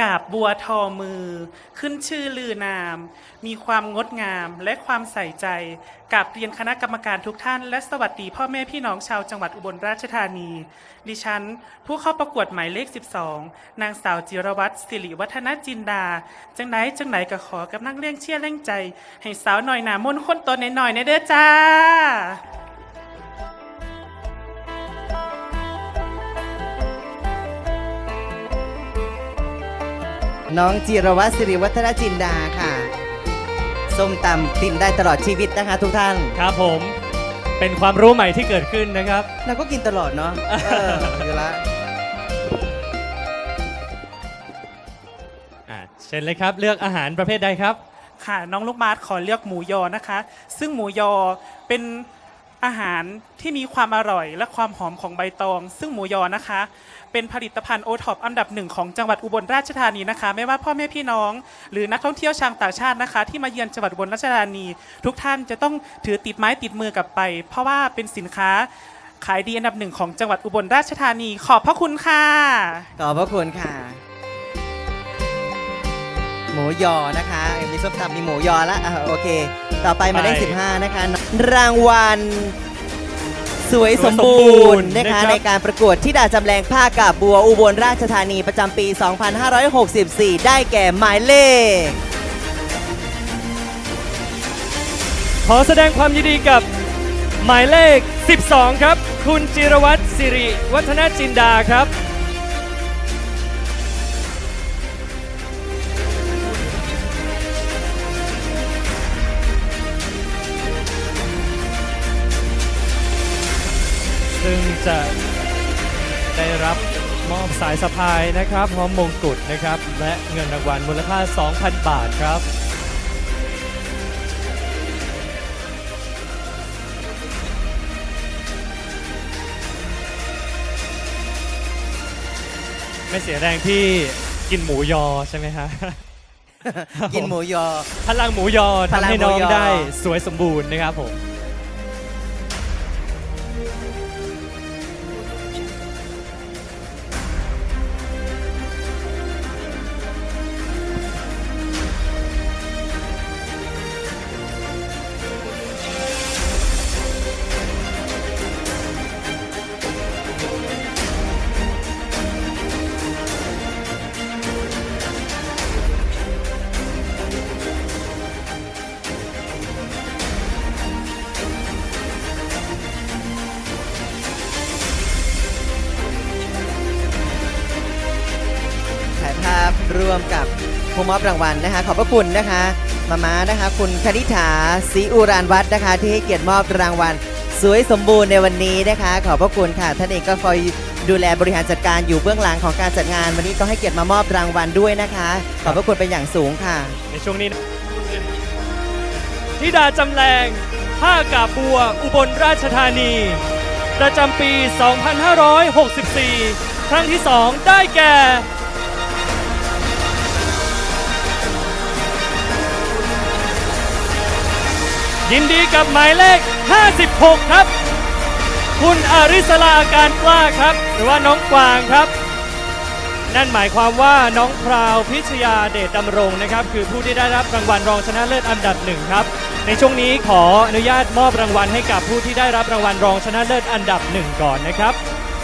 กาบบัวทอมือ ขึ้นชื่อลือนาม มีความงดงามและความใส่ใจกับเรียนคณะกรรมการทุกท่าน และสวัสดีพ่อแม่พี่น้องชาวจังหวัดอุบลราชธานี ดิฉัน ผู้เข้าประกวดหมายเลข 12 นางสาวจิรวัตรสิริวัฒนจินดา จังไหนจังไหนก็ขอกำลังเลี้ยงเชี่ยเร่งใจ ให้สาวหน่อยหนามนต์คนตัวน้อยๆในเด้อจ้า น้องจิรวัตรสิริวัฒนจินดาค่ะส้มตำตินได้ตลอดชีวิตนะคะ ทุกท่าน ครับผม เป็นความรู้ใหม่ที่เกิดขึ้นนะครับ เราก็กินตลอดเนาะเอออยู่ละอ่าเชิญเลยครับ เลือกอาหารประเภทใดครับ ค่ะน้องลูกมาร์ทขอเลือกหมูยอนะคะ ซึ่งหมูยอเป็น อาหารที่มีความอร่อยและความหอมของใบตอง ซึ่งหมูยอนะคะ เป็นผลิตภัณฑ์โอท็อปอันดับหนึ่งของจังหวัดอุบลราชธานีนะคะ ไม่ว่าพ่อแม่พี่น้อง หรือนักท่องเที่ยวชาวต่างชาตินะคะ ที่มาเยือนจังหวัดอุบลราชธานี ทุกท่านจะต้องถือติดไม้ติดมือกลับไป เพราะว่าเป็นสินค้าขายดีอันดับหนึ่งของจังหวัดอุบลราชธานี ขอบพระคุณค่ะ ขอบพระคุณค่ะ มูยอนะคะเอ้ยมีส้มตำมีหมูยอละอะโอเค ต่อไปหมาได้ไป15นะคะ รางวัล สวยสมบูสวยสมบูรรณ์ณ์นะนะครัคะบ ในการประกวดที่ดาจำแรงผ้ากับบัวอุบลราชธานีประจำปี 2564 ได้แก่หมายเลข ขอแสดงความยินดีกับหมายเลข 12 ครับ คุณจิรวัตรสิริวัฒนจินดาครับ ซึ่งจะได้รับมอบสายสะพายนะครับ พร้อมมงกุฎนะครับ และเงินรางวัลมูลค่า 2,000 บาทครับไม่เสียแรงที่กินหมูยอใช่ไหมฮะ กินหมูยอ พลังหมูยอพลัทำงให้หมูน้องยอ ได้สวยสมบูรณ์นะครับผม ร่วมกับผู้มอบรางวัลนะคะ ขอบพระคุณนะคะมาม้านะคะ คุณคณิษฐาศรีอุรานวัฒน์นะคะ ที่ให้เกียรติมอบรางวัล สวยสมบูรณ์ในวันนี้นะคะ ขอบพระคุณค่ะท่านเองก็คอยดูแลบริหารจัดการอยู่เบื้องหลังของการจัดงาน วันนี้ก็ให้เกียรติมามอบรางวัลด้วยนะคะ ขอบพระคุณเป็นอย่างสูงค่ะ ในช่วงนี้นะธิดาจำแรงผ้ากาบบัว อุบลราชธานี ประจำปี 2564 ครั้งที่ 2 ได้แก่ ยินดีกับหมายเลข 56 ครับ คุณอาริสลาอาการกล้าครับ หรือว่าน้องกวางครับ นั่นหมายความว่าน้องพราวพิชยาเดชดำรงนะครับ คือผู้ที่ได้รับรางวัลรองชนะเลิศอันดับหนึ่งครับ ในช่วงนี้ขออนุญาตมอบรางวัลให้กับผู้ที่ได้รับรางวัลรองชนะเลิศอันดับหนึ่งก่อนนะครับ